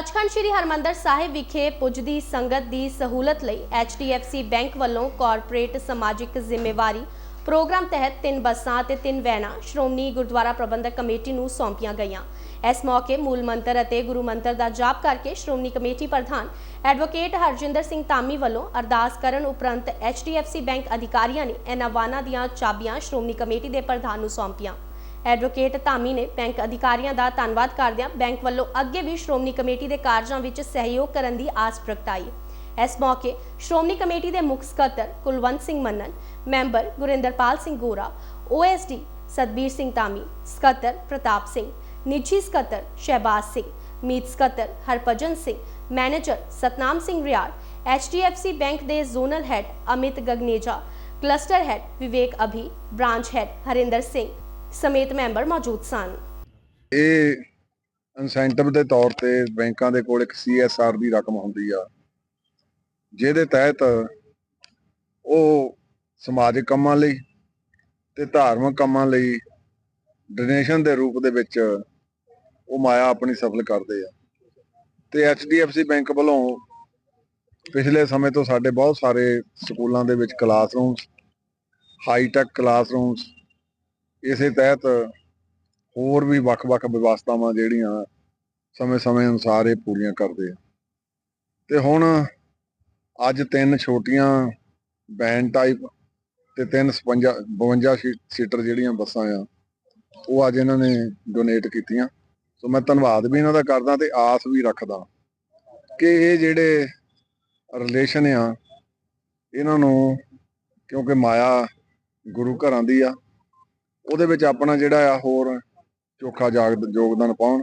ਸੱਚਖੰਡ ਸ੍ਰੀ ਹਰਮੰਦਰ ਸਾਹਿਬ ਵਿਖੇ ਪੁੱਜਦੀ ਸੰਗਤ ਦੀ ਸਹੂਲਤ ਲਈ HDFC ਬੈਂਕ ਵੱਲੋਂ ਕਾਰਪੋਰੇਟ ਸਮਾਜਿਕ ਜ਼ਿੰਮੇਵਾਰੀ ਪ੍ਰੋਗਰਾਮ ਤਹਿਤ ਤਿੰਨ ਬੱਸਾਂ ਅਤੇ ਤਿੰਨ ਵੈਨਾਂ ਸ਼੍ਰੋਮਣੀ ਗੁਰਦੁਆਰਾ ਪ੍ਰਬੰਧਕ ਕਮੇਟੀ ਨੂੰ ਸੌਂਪੀਆਂ ਗਈਆਂ। ਇਸ ਮੌਕੇ ਮੂਲ ਮੰਤਰ ਅਤੇ ਗੁਰੂ ਮੰਤਰ ਦਾ ਜਾਪ ਕਰਕੇ ਸ਼੍ਰੋਮਣੀ ਕਮੇਟੀ ਪ੍ਰਧਾਨ ਐਡਵੋਕੇਟ ਹਰਜਿੰਦਰ ਸਿੰਘ ਧਾਮੀ ਵੱਲੋਂ ਅਰਦਾਸ ਕਰਨ ਉਪਰੰਤ HDFC ਬੈਂਕ ਅਧਿਕਾਰੀਆਂ ਨੇ ਇਹਨਾਂ ਵਾਹਨਾਂ ਦੀਆਂ ਚਾਬੀਆਂ ਸ਼੍ਰੋਮਣੀ ਕਮੇਟੀ ਦੇ ਪ੍ਰਧਾਨ ਨੂੰ ਸੌਂਪੀਆਂ। ਐਡਵੋਕੇਟ ਧਾਮੀ ਨੇ ਬੈਂਕ ਅਧਿਕਾਰੀਆਂ ਦਾ ਧੰਨਵਾਦ ਕਰਦਿਆਂ ਬੈਂਕ ਵੱਲੋਂ ਅੱਗੇ ਵੀ ਸ਼੍ਰੋਮਣੀ ਕਮੇਟੀ ਦੇ ਕਾਰਜਾਂ ਵਿੱਚ ਸਹਿਯੋਗ ਕਰਨ ਦੀ ਆਸ ਪ੍ਰਗਟਾਈ। ਇਸ ਮੌਕੇ ਸ਼੍ਰੋਮਣੀ ਕਮੇਟੀ ਦੇ ਮੁੱਖ ਸਕੱਤਰ ਕੁਲਵੰਤ ਸਿੰਘ ਮੰਨਨ, ਮੈਂਬਰ ਗੁਰਿੰਦਰਪਾਲ ਸਿੰਘ ਗੋਰਾ OSD ਸਤਬੀਰ ਸਿੰਘ ਧਾਮੀ, ਸਕੱਤਰ ਪ੍ਰਤਾਪ ਸਿੰਘ, ਨਿੱਜੀ ਸਕੱਤਰ ਸ਼ਹਿਬਾਜ਼ ਸਿੰਘ, ਮੀਤ ਸਕੱਤਰ Harbhajan Singh, manager Satnam Singh Riar HDFC bank ਦੇ zonal head Amit Gagneja, cluster head Vivek Abhi, branch head Harinder Singh ਸਮੇਤ ਮੈਂਬਰ ਮੌਜੂਦ ਸਨ। ਇਹ ਇਨਸੈਂਟਿਵ ਦੇ ਤੌਰ ਤੇ ਬੈਂਕਾਂ ਦੇ ਕੋਲ ਇੱਕ CSR ਦੀ ਰਕਮ ਹੁੰਦੀ ਆ, ਜਿਹਦੇ ਤਹਿਤ ਉਹ ਸਮਾਜਿਕ ਕੰਮਾਂ ਲਈ ਤੇ ਧਾਰਮਿਕ ਕੰਮਾਂ ਲਈ ਡੋਨੇਸ਼ਨ ਦੇ ਰੂਪ ਦੇ ਵਿੱਚ ਉਹ ਮਾਇਆ ਆਪਣੀ ਸਫਲ ਕਰਦੇ ਆ। ਤੇ HDFC ਬੈਂਕ ਵੱਲੋਂ ਪਿਛਲੇ ਸਮੇਂ ਤੋਂ ਸਾਡੇ ਬਹੁਤ ਸਾਰੇ ਸਕੂਲਾਂ ਦੇ ਵਿੱਚ ਕਲਾਸਰੂਮਸ ਹਾਈ-ਟੈਕ ਕਲਾਸਰੂਮਸ ਇਸੇ ਤਹਿਤ ਹੋਰ ਵੀ ਵੱਖ-ਵੱਖ ਵਿਵਸਥਾਵਾਂ ਜਿਹੜੀਆਂ ਸਮੇਂ-ਸਮੇਂ ਅਨੁਸਾਰ ਇਹ ਪੂਰੀਆਂ ਕਰਦੇ ਆ। ਤੇ ਹੁਣ ਅੱਜ ਤਿੰਨ ਛੋਟੀਆਂ ਵੈਨ ਟਾਈਪ ਤੇ ਤਿੰਨ 56 52 ਸੀ- ਸੀਟਰ ਜਿਹੜੀਆਂ ਬੱਸਾਂ ਆ, ਉਹ ਅੱਜ ਇਹਨਾਂ ਨੇ ਡੋਨੇਟ ਕੀਤੀਆਂ। ਸੋ ਮੈਂ ਧੰਨਵਾਦ ਵੀ ਇਹਨਾਂ ਦਾ ਕਰਦਾ ਤੇ ਆਸ ਵੀ ਰੱਖਦਾ ਕਿ ਇਹ ਜਿਹੜੇ ਰਿਲੇਸ਼ਨ ਆ, ਇਹਨਾਂ ਨੂੰ ਕਿਉਂਕਿ ਮਾਇਆ ਗੁਰੂ ਘਰਾਂ ਦੀ ਆ ਉਹਦੇ ਵਿੱਚ ਆਪਣਾ ਜਿਹੜਾ ਆ ਹੋਰ ਚੋਖਾ ਜਾਗ ਯੋਗਦਾਨ ਪਾਉਣ।